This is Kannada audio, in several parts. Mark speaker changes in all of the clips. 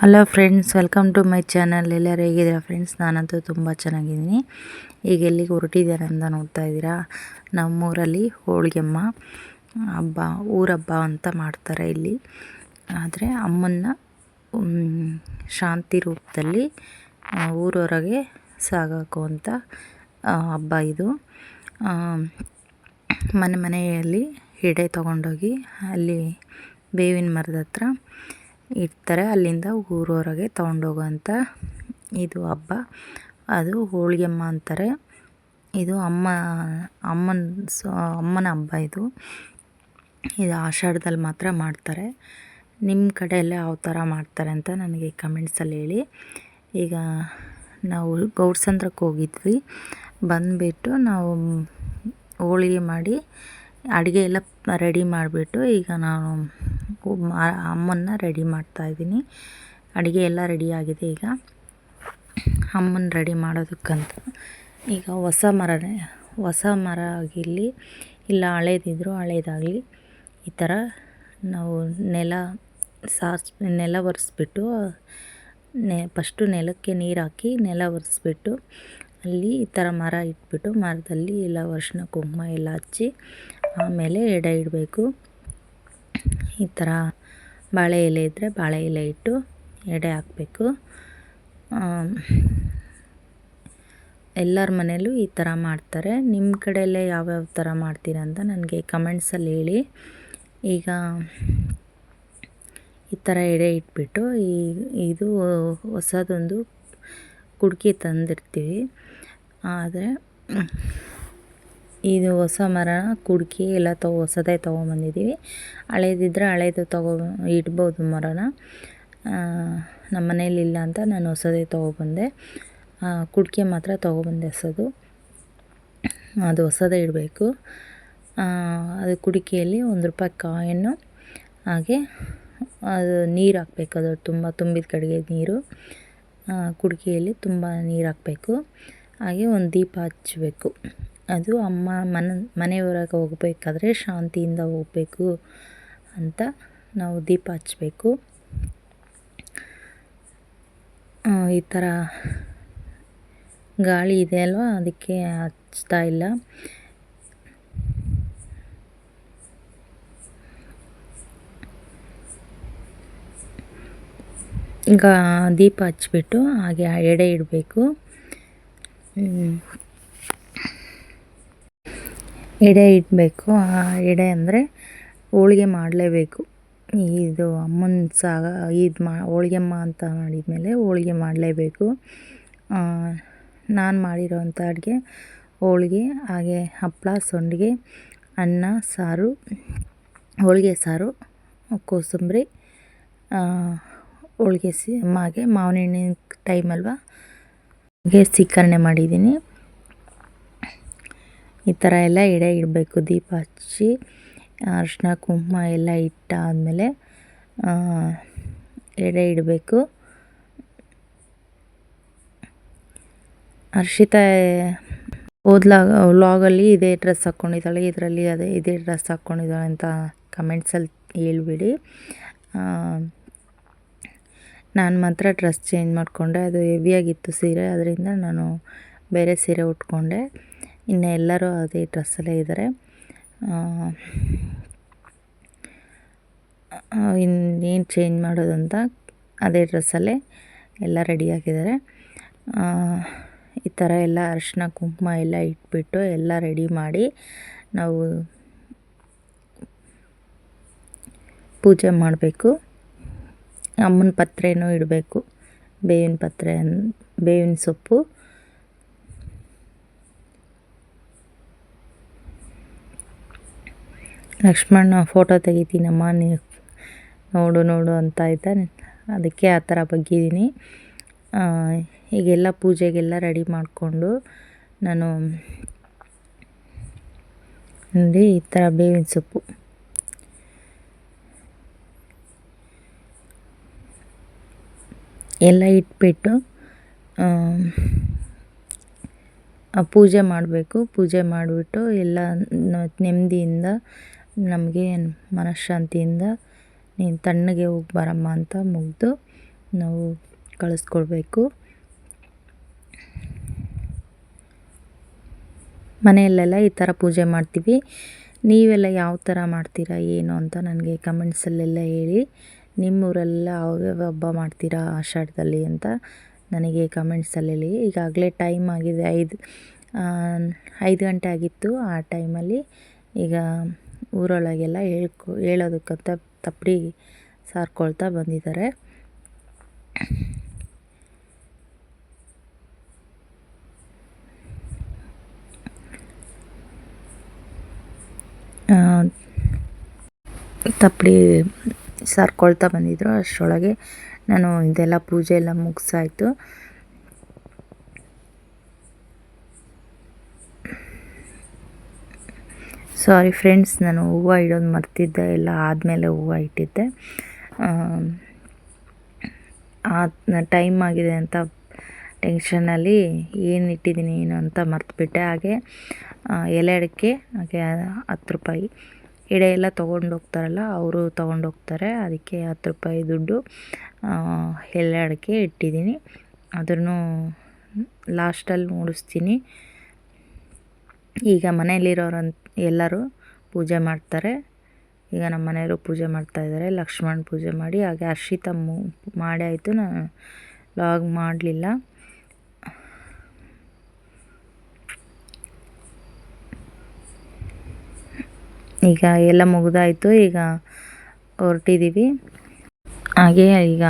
Speaker 1: Hello friends welcome to my channel ಎಲ್ಲರೂ ಹೇಗಿದ್ದೀರಾ ಫ್ರೆಂಡ್ಸ್ ನಾನಂತೂ ತುಂಬ ಚೆನ್ನಾಗಿದ್ದೀನಿ. ಈಗ ಎಲ್ಲಿಗೆ ಹೊರಟಿದ್ದಾರೆ ಅಂತ ನೋಡ್ತಾ ಇದ್ದೀರಾ? ನಮ್ಮೂರಲ್ಲಿ ಹೋಳಿಗೆಮ್ಮ ಹಬ್ಬ ಊರಬ್ಬ ಅಂತ ಮಾಡ್ತಾರೆ ಇಲ್ಲಿ. ಆದರೆ ಅಮ್ಮನ್ನ ಶಾಂತಿ ರೂಪದಲ್ಲಿ ಊರೊರಗೆ ಸಾಗಾಕುವಂಥ ಆ, ಹಬ್ಬ ಇದು. ಮನೆ ಮನೆಯಲ್ಲಿ ಎಡೆ ತೊಗೊಂಡೋಗಿ ಅಲ್ಲಿ ಬೇವಿನ ಮರದ ಹತ್ರ ಇಡ್ತಾರೆ. ಅಲ್ಲಿಂದ ಊರೊರಗೆ ತೊಗೊಂಡೋಗೋಂಥ ಇದು ಹಬ್ಬ. ಅದು ಹೋಳಿಗೆಮ್ಮ ಅಂತಾರೆ. ಇದು ಅಮ್ಮ, ಅಮ್ಮನ ಸೊ, ಅಮ್ಮನ ಹಬ್ಬ ಇದು. ಇದು ಆಷಾಢದಲ್ಲಿ ಮಾತ್ರ ಮಾಡ್ತಾರೆ. ನಿಮ್ಮ ಕಡೆಯಲ್ಲಿ ಯಾವ ಥರ ಮಾಡ್ತಾರೆ ಅಂತ ನನಗೆ ಕಮೆಂಟ್ಸಲ್ಲಿ ಹೇಳಿ. ಈಗ ನಾವು ಗೌಡ್ಸಂದ್ರಕ್ಕೆ ಹೋಗಿದ್ವಿ. ಬಂದುಬಿಟ್ಟು ನಾವು ಹೋಳಿಗೆ ಮಾಡಿ ಅಡುಗೆ ಎಲ್ಲ ರೆಡಿ ಮಾಡಿಬಿಟ್ಟು ಈಗ ನಾನು ಅಮ್ಮನ್ನ ರೆಡಿ ಮಾಡ್ತಾಯಿದ್ದೀನಿ ಅಡುಗೆ ಎಲ್ಲ ರೆಡಿಯಾಗಿದೆ ಈಗ. ಅಮ್ಮನ ರೆಡಿ ಮಾಡೋದಕ್ಕಂತ. ಈಗ ಹೊಸ ಮರನೇ, ಹೊಸ ಮರ ಆಗಿರಲಿ, ಇಲ್ಲ ಹಳೇದಿದ್ರು ಹಳೇದಾಗಲಿ, ಈ ಥರ ನಾವು ನೆಲ ಸಾರ್ಸ್, ನೆಲ ಒರೆಸ್ಬಿಟ್ಟು, ನೆ, ಫಸ್ಟು ನೆಲಕ್ಕೆ ನೀರು ಹಾಕಿ ನೆಲ ಒರೆಸ್ಬಿಟ್ಟು, ಅಲ್ಲಿ ಈ ಥರ ಮರ ಇಟ್ಬಿಟ್ಟು ಮರದಲ್ಲಿ ಎಲ್ಲ ಅರಿಶಿನ ಕುಂಕುಮ ಎಲ್ಲ ಹಚ್ಚಿ ಆಮೇಲೆ ಎಡೆ ಇಡಬೇಕು. ಈ ಥರ ಬಾಳೆ ಎಲೆ ಇದ್ದರೆ ಬಾಳೆ ಎಲೆ ಇಟ್ಟು ಎಡೆ ಹಾಕಬೇಕು. ಎಲ್ಲರ ಮನೆಯಲ್ಲೂ ಈ ಥರ ಮಾಡ್ತಾರೆ. ನಿಮ್ಮ ಕಡೆಯಲ್ಲೇ ಯಾವ್ಯಾವ ಥರ ಮಾಡ್ತೀರಾ ಅಂತ ನನಗೆ ಕಮೆಂಟ್ಸಲ್ಲಿ ಹೇಳಿ. ಈಗ ಈ ಥರ ಎಡೆ ಇಟ್ಬಿಟ್ಟು ಈ, ಇದು ಹೊಸದೊಂದು ಕುಡ್ಕಿ ತಂದಿರ್ತೀವಿ. ಆದರೆ ಇದು ಹೊಸ ಮರ ಕುಡ್ಕಿ ಎಲ್ಲ ತಗೋ ಹೊಸದೇ ತೊಗೊಂಬಂದಿದ್ದೀವಿ. ಹಳೇದಿದ್ರೆ ಹಳೇದು ತಗೋ, ಇಡ್ಬೋದು ಮರನ. ನಮ್ಮ ಮನೇಲಿ ಇಲ್ಲ ಅಂತ ನಾನು ಹೊಸದೇ ತೊಗೊಬಂದೆ. ಕುಡ್ಕಿ ಮಾತ್ರ ತೊಗೊಬಂದೆ ಹೊಸದು. ಅದು ಹೊಸದೇ ಇಡಬೇಕು. ಅದು ಕುಡಿಕೆಯಲ್ಲಿ ಒಂದು ರೂಪಾಯಿ ಕಾಯನ್ನು, ಹಾಗೆ ಅದು ನೀರು ಹಾಕ್ಬೇಕು. ಅದು ತುಂಬ ತುಂಬಿದ ಕಡೆಗೆ ನೀರು. ಕುಡಿಕೆಯಲ್ಲಿ ತುಂಬ ನೀರು ಹಾಕಬೇಕು. ಹಾಗೆ ಒಂದು ದೀಪ ಹಚ್ಚಬೇಕು. ಅದು ಅಮ್ಮ ಮನ ಮನೆಯೊಳಗೆ ಹೋಗಬೇಕಾದ್ರೆ ಶಾಂತಿಯಿಂದ ಹೋಗಬೇಕು ಅಂತ ನಾವು ದೀಪ ಹಚ್ಚಬೇಕು ಈ ಥರ ಗಾಳಿ ಇದೆ ಅಲ್ವಾ? ಅದಕ್ಕೆ ಹಚ್ತಾ ಇಲ್ಲ. ಈಗ ದೀಪ ಹಚ್ಬಿಟ್ಟು ಹಾಗೆ ಎಡೆ ಇಡಬೇಕು. ಎಡೆ ಇಡಬೇಕು. ಆ ಎಡೆ ಅಂದರೆ ಹೋಳಿಗೆ ಮಾಡಲೇಬೇಕು. ಇದು ಅಮ್ಮನ ಸಾಗ, ಇದು ಮಾ ಹೋಳಿಗೆಮ್ಮ ಅಂತ ಮಾಡಿದ್ಮೇಲೆ ಹೋಳಿಗೆ ಮಾಡಲೇಬೇಕು. ನಾನು ಮಾಡಿರೋವಂಥ ಅಡುಗೆ ಹೋಳಿಗೆ, ಹಾಗೆ ಹಪ್ಪಳ ಸಂಡಿಗೆ, ಅನ್ನ, ಸಾರು, ಹೋಳಿಗೆ ಸಾರು, ಕೋಸಂಬರಿ ಹೋಳಿಗೆ ಸಿ, ಮಾಗೆ ಮಾವಿನ ಹಣ್ಣಿನ ಟೈಮ್ ಅಲ್ವಾ? ಹಾಗೆ ಸೀಕರಣೆ ಮಾಡಿದ್ದೀನಿ. ಈ ಥರ ಎಲ್ಲ ಎಡೆ ಇಡಬೇಕು, ದೀಪ ಹಚ್ಚಿ ಅರಿಶಿನ ಕುಂಕುಮ ಎಲ್ಲ ಇಟ್ಟಾದಮೇಲೆ ಎಡೆ ಇಡಬೇಕು. ಹರ್ಷಿತ ಓದ್ಲಾಗ ವ್ಲಾಗಲ್ಲಿ ಇದೇ ಡ್ರೆಸ್ ಹಾಕ್ಕೊಂಡಿದ್ದಾಳೆ ಇದರಲ್ಲಿ ಅದೇ, ಇದೇ ಡ್ರೆಸ್ ಹಾಕ್ಕೊಂಡಿದ್ದಾಳೆ ಅಂತ ಕಮೆಂಟ್ಸಲ್ಲಿ ಹೇಳ್ಬಿಡಿ. ನಾನು ಮಾತ್ರ ಡ್ರೆಸ್ ಚೇಂಜ್ ಮಾಡಿಕೊಂಡೆ, ಅದು ಹೆವಿಯಾಗಿತ್ತು ಸೀರೆ ಅದರಿಂದ ನಾನು ಬೇರೆ ಸೀರೆ ಉಟ್ಕೊಂಡೆ. ಇನ್ನು ಎಲ್ಲರೂ ಅದೇ ಡ್ರೆಸ್ಸಲ್ಲೇ ಇದ್ದಾರೆ. ಇನ್ನೇನು ಚೇಂಜ್ ಮಾಡೋದು ಅಂತ ಅದೇ ಡ್ರೆಸ್ಸಲ್ಲೇ ಎಲ್ಲ ರೆಡಿಯಾಗಿದ್ದಾರೆ ಈ ಥರ ಎಲ್ಲ ಅರಿಶಿನ, ಕುಂಕುಮ ಎಲ್ಲ ಇಟ್ಬಿಟ್ಟು ಎಲ್ಲ ರೆಡಿ ಮಾಡಿ ನಾವು ಪೂಜೆ ಮಾಡಬೇಕು. ಅಮ್ಮನ ಪತ್ರೆಯೂ ಇಡಬೇಕು. ಬೇವಿನ ಪತ್ರೆ ಬೇವಿನ ಸೊಪ್ಪು. ಲಕ್ಷ್ಮಣ ಫೋಟೋ ತೆಗಿತೀನಮ್ಮ, ನೀ ನೋಡು ನೋಡು ಅಂತ ಇದ್ದಾನೆ. ಅದಕ್ಕೆ ಆ ಥರ ಬಗ್ಗಿದ್ದೀನಿ. ಈಗೆಲ್ಲ ಪೂಜೆಗೆಲ್ಲ ರೆಡಿ ಮಾಡಿಕೊಂಡು ನಾನು ನೋಡಿ ಈ ಥರ ಬೇವಿನ ಸೊಪ್ಪು. ಎಲ್ಲ ಇಟ್ಬಿಟ್ಟು ಪೂಜೆ ಮಾಡಬೇಕು. ಪೂಜೆ ಮಾಡಿಬಿಟ್ಟು ಎಲ್ಲ ನೆಮ್ಮದಿಯಿಂದ ನಮಗೆ ಮನಃಶಾಂತಿಯಿಂದ ನೀನು ತಣ್ಣಗೆ ಹೋಗಿ ಬರಮ್ಮ ಅಂತ ಮುಗಿದು ನಾವು ಕಳಿಸ್ಕೊಡ್ಬೇಕು. ಮನೆಯಲ್ಲೆಲ್ಲ ಈ ಥರ ಪೂಜೆ ಮಾಡ್ತೀವಿ. ನೀವೆಲ್ಲ ಯಾವ ಥರ ಮಾಡ್ತೀರಾ, ಏನು ಅಂತ ನನಗೆ ಕಮೆಂಟ್ಸಲ್ಲೆಲ್ಲ ಹೇಳಿ. ನಿಮ್ಮೂರೆಲ್ಲ ಯಾವ್ಯಾವ ಹಬ್ಬ ಮಾಡ್ತೀರಾ ಆಷಾಢದಲ್ಲಿ ಅಂತ ನನಗೆ ಕಮೆಂಟ್ಸಲ್ಲಿ ಈಗಾಗಲೇ ಟೈಮ್ ಆಗಿದೆ ಐದು ಐದು ಗಂಟೆ ಆಗಿತ್ತು ಆ ಟೈಮಲ್ಲಿ. ಈಗ ಊರೊಳಗೆಲ್ಲ ಹೇಳ್ಕೊ, ಹೇಳೋದಕ್ಕಂತ ತಪ್ಪಡಿ ಸಾರ್ಕೊಳ್ತಾ ಬಂದಿದ್ದಾರೆ. ತಪ್ಪಡಿ ಸಾರ್ಕೊಳ್ತಾ ಬಂದಿದ್ದರು ಅಷ್ಟರೊಳಗೆ ನಾನು ಇದೆಲ್ಲ ಪೂಜೆ ಎಲ್ಲ ಮುಗಿಸಾಯ್ತು. ಸಾರಿ ಫ್ರೆಂಡ್ಸ್ ನಾನು ಹೂವು ಇಡೋದು ಮರ್ತಿದ್ದೆ. ಎಲ್ಲ ಆದಮೇಲೆ ಹೂವು ಇಟ್ಟಿದ್ದೆ. ಆ ಟೈಮ್ ಆಗಿದೆ ಅಂತ ಟೆನ್ಷನಲ್ಲಿ ಏನು ಇಟ್ಟಿದ್ದೀನಿ, ಏನು ಅಂತ ಮರ್ತುಬಿಟ್ಟೆ. ಹಾಗೆ ಎಲೆ ಅಡಿಕೆ, ಹಾಗೆ ಹತ್ತು ರೂಪಾಯಿ. ಎಡೆ ಎಲ್ಲ ತೊಗೊಂಡು ಹೋಗ್ತಾರಲ್ಲ, ಅವರು ತೊಗೊಂಡೋಗ್ತಾರೆ ಅದಕ್ಕೆ ಹತ್ತು ರೂಪಾಯಿ ದುಡ್ಡು ಎಲೆ ಅಡಿಕೆ ಇಟ್ಟಿದ್ದೀನಿ. ಅದನ್ನು ಲಾಸ್ಟಲ್ಲಿ ಮೂಡಿಸ್ತೀನಿ. ಈಗ ಮನೆಯಲ್ಲಿರೋರಂತ ಎಲ್ಲರೂ ಪೂಜೆ ಮಾಡ್ತಾರೆ. ಈಗ ನಮ್ಮ ಮನೆಯವರು ಪೂಜೆ ಮಾಡ್ತಾಯಿದ್ದಾರೆ ಲಕ್ಷ್ಮಣ್ ಪೂಜೆ ಮಾಡಿ, ಹಾಗೆ ಹರ್ಷಿತ ಮು, ಮಾಡಿ ಆಯಿತು. ನಾನು ಲಾಗ್ ಮಾಡಲಿಲ್ಲ. ಈಗ ಎಲ್ಲ ಮುಗಿದಾಯಿತು. ಈಗ ಹೊರಟಿದ್ದೀವಿ ಹಾಗೆ ಈಗ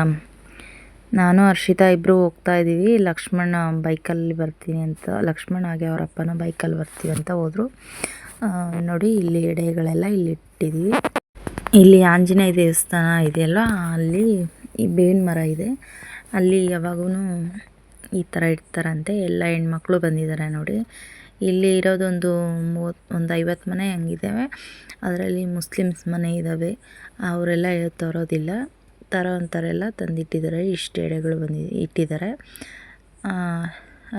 Speaker 1: ನಾನು, ಹರ್ಷಿತಾ ಇಬ್ಬರು ಹೋಗ್ತಾ ಇದ್ದೀವಿ. ಲಕ್ಷ್ಮಣ ಬೈಕಲ್ಲಿ ಬರ್ತೀನಿ ಅಂತ, ಲಕ್ಷ್ಮಣ ಹಾಗೆ ಅವರ ಅಪ್ಪನ ಬೈಕಲ್ಲಿ ಬರ್ತೀವಿ ಅಂತ ಹೋದರು. ನೋಡಿ ಇಲ್ಲಿ ಎಡೆಗಳೆಲ್ಲ ಇಲ್ಲಿ ಇಟ್ಟಿದ್ದೀವಿ ಇಲ್ಲಿ ಆಂಜನೇಯ ದೇವಸ್ಥಾನ ಇದೆಯಲ್ಲ ಅಲ್ಲಿ ಈ ಬೇವಿನ ಮರ ಇದೆ. ಅಲ್ಲಿ ಯಾವಾಗೂ ಈ ಥರ ಇಡ್ತಾರಂತೆ. ಎಲ್ಲ ಹೆಣ್ಮಕ್ಳು ಬಂದಿದ್ದಾರೆ ನೋಡಿ. ಇಲ್ಲಿ ಇರೋದೊಂದು ಮೂವತ್ತು ಒಂದು ಐವತ್ತು ಮನೆ ಹಂಗಿದ್ದಾವೆ. ಅದರಲ್ಲಿ ಮುಸ್ಲಿಮ್ಸ್ ಮನೆ ಇದ್ದಾವೆ. ಅವರೆಲ್ಲ ತರೋದಿಲ್ಲ. ತರೋ ಅಂಥವರೆಲ್ಲ ತಂದಿಟ್ಟಿದ್ದಾರೆ. ಇಷ್ಟು ಎಡೆಗಳು ಬಂದಿ, ಇಟ್ಟಿದ್ದಾರೆ.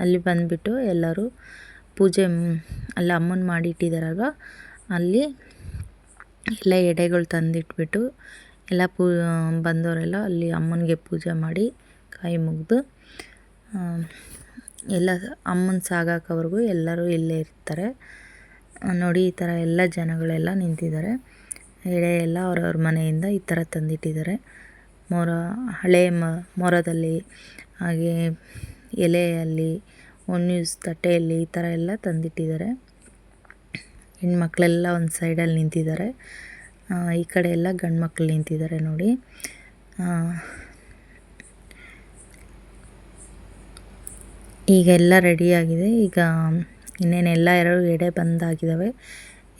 Speaker 1: ಅಲ್ಲಿ ಬಂದುಬಿಟ್ಟು ಎಲ್ಲರೂ ಪೂಜೆ ಅಲ್ಲಿ ಅಮ್ಮನ ಮಾಡಿ ಇಟ್ಟಿದ್ದಾರಲ್ವ ಅಲ್ಲಿ ಎಲ್ಲ ಎಡೆಗಳು ತಂದಿಟ್ಬಿಟ್ಟು ಎಲ್ಲ ಪೂ ಬಂದವರೆಲ್ಲ ಅಲ್ಲಿ ಅಮ್ಮನಿಗೆ ಪೂಜೆ ಮಾಡಿ ಕೈ ಮುಗಿದು ಎಲ್ಲ ಅಮ್ಮನ ಸಾಗಾಕವ್ರಿಗೂ ಎಲ್ಲರೂ ಇಲ್ಲೇ ಇರ್ತಾರೆ. ನೋಡಿ, ಈ ಥರ ಎಲ್ಲ ಜನಗಳೆಲ್ಲ ನಿಂತಿದ್ದಾರೆ. ಎಡೆ ಎಲ್ಲ ಅವ್ರವ್ರ ಮನೆಯಿಂದ ಈ ಥರ ತಂದಿಟ್ಟಿದ್ದಾರೆ. ಮೊರ, ಹಳೆ ಮೊರದಲ್ಲಿ, ಹಾಗೆ ಎಲೆಯಲ್ಲಿ ಒನ್ ಯೂಸ್ ತಟ್ಟೆಯಲ್ಲಿ ಈ ಥರ ಎಲ್ಲ ತಂದಿಟ್ಟಿದ್ದಾರೆ. ಹೆಣ್ಮಕ್ಳೆಲ್ಲ ಒಂದು ಸೈಡಲ್ಲಿ ನಿಂತಿದ್ದಾರೆ. ಈ ಕಡೆ ಎಲ್ಲ ಗಂಡು ಮಕ್ಕಳು ನಿಂತಿದ್ದಾರೆ ನೋಡಿ. ಈಗ ಎಲ್ಲ ರೆಡಿಯಾಗಿದೆ ಈಗ ಇನ್ನೇನೆಲ್ಲ ಎರಡು ಎಡೆ ಬಂದಾಗಿದ್ದಾವೆ.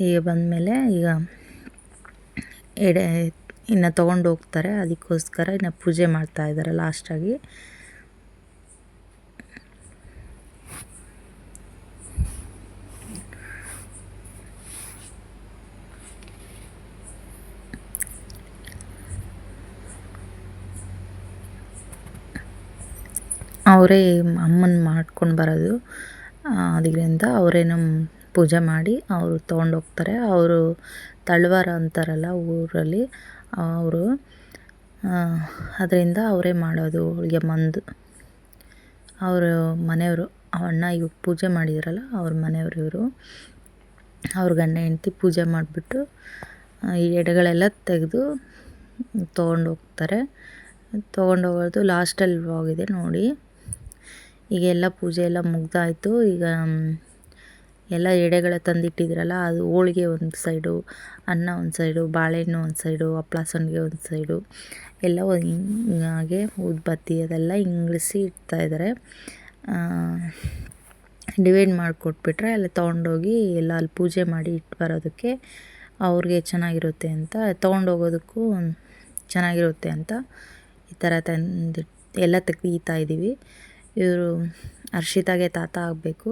Speaker 1: ಈಗ ಬಂದಮೇಲೆ ಈಗ ಎಡೆ ಇನ್ನು ತೊಗೊಂಡು ಹೋಗ್ತಾರೆ. ಅದಕ್ಕೋಸ್ಕರ ಇನ್ನು ಪೂಜೆ ಮಾಡ್ತಾ ಇದ್ದಾರೆ ಲಾಸ್ಟಾಗಿ. ಅವರೇ ಅಮ್ಮನ ಮಾಡ್ಕೊಂಡು ಬರೋದು. ಅದರಿಂದ ಅವರೇ ಪೂಜೆ ಮಾಡಿ ಅವರು ತೊಗೊಂಡೋಗ್ತಾರೆ ಅವರು ತಳ್ವಾರ ಅಂತಾರಲ್ಲ ಊರಲ್ಲಿ, ಅವರು ಅದರಿಂದ ಅವರೇ ಮಾಡೋದು ಹೋಳಿಗೆ ಮಂದು. ಅವರು ಮನೆಯವರು ಅಣ್ಣ ಇವಾಗ ಪೂಜೆ ಮಾಡಿದ್ರಲ್ಲ ಅವ್ರ ಮನೆಯವರು ಇವರು. ಅವ್ರ ಗಂಡ ಹೆಂಡ್ತಿ ಪೂಜೆ ಮಾಡಿಬಿಟ್ಟು ಈ ಎಡೆಗಳೆಲ್ಲ ತೆಗೆದು ತೊಗೊಂಡೋಗ್ತಾರೆ ತೊಗೊಂಡೋಗೋದು ಲಾಸ್ಟಲ್ಲಿ ಹೋಗಿದೆ ನೋಡಿ. ಈಗ ಎಲ್ಲ ಪೂಜೆ ಎಲ್ಲ ಮುಗ್ದಾಯಿತು. ಈಗ ಎಲ್ಲ ಎಡೆಗಳ ತಂದಿಟ್ಟಿದ್ರಲ್ಲ, ಅದು ಹೋಳಿಗೆ ಒಂದು ಸೈಡು, ಅನ್ನ ಒಂದು ಸೈಡು, ಬಾಳೆಹಣ್ಣು ಒಂದು ಸೈಡು ಹಪ್ಳ ಸಂಡಿಗೆ ಒಂದು ಸೈಡು, ಎಲ್ಲ ಹಾಗೆ ಊದ್ಬತ್ತಿ ಅದೆಲ್ಲ ಇಂಗ್ಳಿಸಿ ಇಡ್ತಾಯಿದ್ದಾರೆ ಡಿವೈಡ್ ಮಾಡಿಕೊಟ್ಬಿಟ್ರೆ ಅಲ್ಲಿ ತೊಗೊಂಡೋಗಿ ಎಲ್ಲ ಅಲ್ಲಿ ಪೂಜೆ ಮಾಡಿ ಇಟ್ಟು ಬರೋದಕ್ಕೆ ಅವ್ರಿಗೆ ಚೆನ್ನಾಗಿರುತ್ತೆ ಅಂತ, ತೊಗೊಂಡೋಗೋದಕ್ಕೂ ಚೆನ್ನಾಗಿರುತ್ತೆ ಅಂತ ಈ ಥರ ತಂದು ಎಲ್ಲ ತೆಗೀತಾ ಇದ್ದೀವಿ ಇವರು ಹರ್ಷಿತಾಗೆ ತಾತ ಆಗಬೇಕು.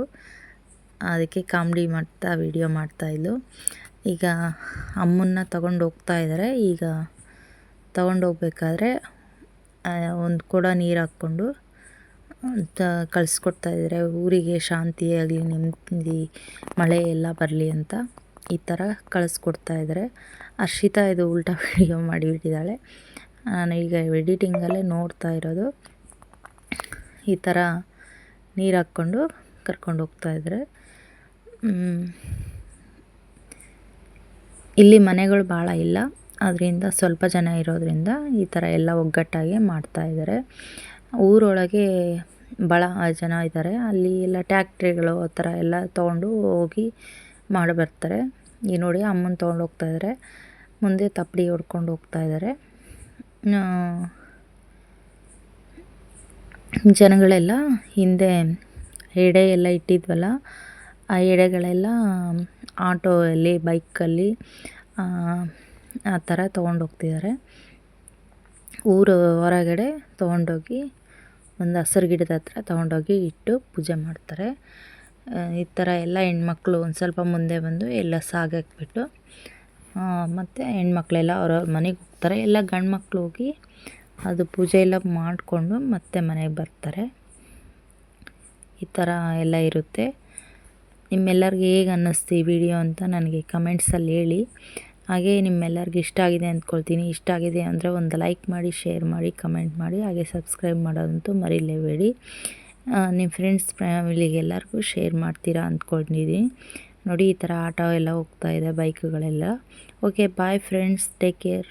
Speaker 1: ಅದಕ್ಕೆ ಕಾಮಿಡಿ ಮಾಡ್ತಾ, ವಿಡಿಯೋ ಮಾಡ್ತಾಯಿದ್ಲು ಈಗ ಅಮ್ಮನ್ನ ತಗೊಂಡು ಹೋಗ್ತಾ ಇದ್ದಾರೆ ಈಗ ತಗೊಂಡೋಗ್ಬೇಕಾದ್ರೆ ಒಂದು ಕೊಡ ನೀರು ಹಾಕ್ಕೊಂಡು ಕಳಿಸ್ಕೊಡ್ತಾ ಇದ್ದಾರೆ ಊರಿಗೆ ಶಾಂತಿ ಆಗಲಿ, ನೆಮ್ಮದಿ, ಮಳೆ ಎಲ್ಲ ಬರಲಿ ಅಂತ ಈ ಥರ ಕಳಿಸ್ಕೊಡ್ತಾ ಇದ್ದಾರೆ ಹರ್ಷಿತಾ ಇದು ಉಲ್ಟಾ ವಿಡಿಯೋ ಮಾಡಿಬಿಟ್ಟಿದ್ದಾಳೆ. ನಾನು ಈಗ ಎಡಿಟಿಂಗಲ್ಲೇ ನೋಡ್ತಾ ಇರೋದು. ಈ ಥರ ನೀರು ಹಾಕ್ಕೊಂಡು ಕರ್ಕೊಂಡು ಹೋಗ್ತಾಯಿದ್ರೆ ಇಲ್ಲಿ ಮನೆಗಳು ಭಾಳ ಇಲ್ಲ. ಅದರಿಂದ ಸ್ವಲ್ಪ ಜನ ಇರೋದರಿಂದ ಈ ಥರ ಎಲ್ಲ ಒಗ್ಗಟ್ಟಾಗಿ ಮಾಡ್ತಾಯಿದ್ದಾರೆ ಊರೊಳಗೆ ಭಾಳ ಜನ ಇದ್ದಾರೆ. ಅಲ್ಲಿ ಎಲ್ಲ ಟ್ಯಾಕ್ಟ್ರಿಗಳು ಆ ಥರ ಎಲ್ಲ ತೊಗೊಂಡು ಹೋಗಿ ಮಾಡಿ ಬರ್ತಾರೆ. ಈ ನೋಡಿ ಅಮ್ಮನ ತೊಗೊಂಡು ಹೋಗ್ತಾ ಇದ್ದಾರೆ. ಮುಂದೆ ತಪ್ಪಡಿ ಹೊಡ್ಕೊಂಡು ಹೋಗ್ತಾ ಇದ್ದಾರೆ. ಜನಗಳೆಲ್ಲ ಹಿಂದೆ ಎಡೆ ಎಲ್ಲ ಇಟ್ಟಿದ್ವಲ್ಲ, ಆ ಎಡೆಗಳೆಲ್ಲ ಆಟೋಯಲ್ಲಿ ಬೈಕಲ್ಲಿ, ಆ ಥರ ತೊಗೊಂಡು ಹೋಗ್ತಿದ್ದಾರೆ ಊರು ಹೊರಗಡೆ ತೊಗೊಂಡೋಗಿ ಒಂದು ಹಸಿರು ಗಿಡದ ಹತ್ರ ತೊಗೊಂಡೋಗಿ ಇಟ್ಟು ಪೂಜೆ ಮಾಡ್ತಾರೆ. ಈ ಥರ ಎಲ್ಲ ಹೆಣ್ಮಕ್ಳು ಒಂದು ಸ್ವಲ್ಪ ಮುಂದೆ ಬಂದು ಎಲ್ಲ ಸಾಗಾಕ್ಬಿಟ್ಟು ಮತ್ತು ಹೆಣ್ಮಕ್ಳೆಲ್ಲ ಅವ್ರವ್ರ ಮನೆಗೆ ಹೋಗ್ತಾರೆ. ಎಲ್ಲ ಗಂಡು ಮಕ್ಳು ಹೋಗಿ ಅದು ಪೂಜೆ ಎಲ್ಲ ಮಾಡಿಕೊಂಡು ಮತ್ತೆ ಮನೆಗೆ ಬರ್ತಾರೆ. ಈ ಥರ ಎಲ್ಲ ಇರುತ್ತೆ. ನಿಮ್ಮೆಲ್ಲರಿಗೆ ಹೇಗೆ ಅನ್ನಿಸ್ತು ಈ ವಿಡಿಯೋ ಅಂತ ನನಗೆ ಕಮೆಂಟ್ಸಲ್ಲಿ ಹೇಳಿ. ಹಾಗೆ ನಿಮ್ಮೆಲ್ಲರಿಗೆ ಇಷ್ಟ ಆಗಿದೆ ಅಂದ್ಕೊಳ್ತೀನಿ. ಇಷ್ಟ ಆಗಿದೆ ಅಂದರೆ ಒಂದು ಲೈಕ್ ಮಾಡಿ ಶೇರ್ ಮಾಡಿ ಕಮೆಂಟ್ ಮಾಡಿ, ಹಾಗೆ ಸಬ್ಸ್ಕ್ರೈಬ್ ಮಾಡೋದಂತೂ ಮರಿಲೇಬೇಡಿ. ನಿಮ್ಮ ಫ್ರೆಂಡ್ಸ್ ಫ್ಯಾಮಿಲಿಗೆಲ್ಲರಿಗೂ ಶೇರ್ ಮಾಡ್ತೀರಾ ಅಂದ್ಕೊಂಡಿದ್ದೀನಿ ನೋಡಿ, ಈ ಥರ ಆಟೋ ಎಲ್ಲ ಹೋಗ್ತಾ ಇದೆ ಬೈಕ್ಗಳೆಲ್ಲ okay bye friends take care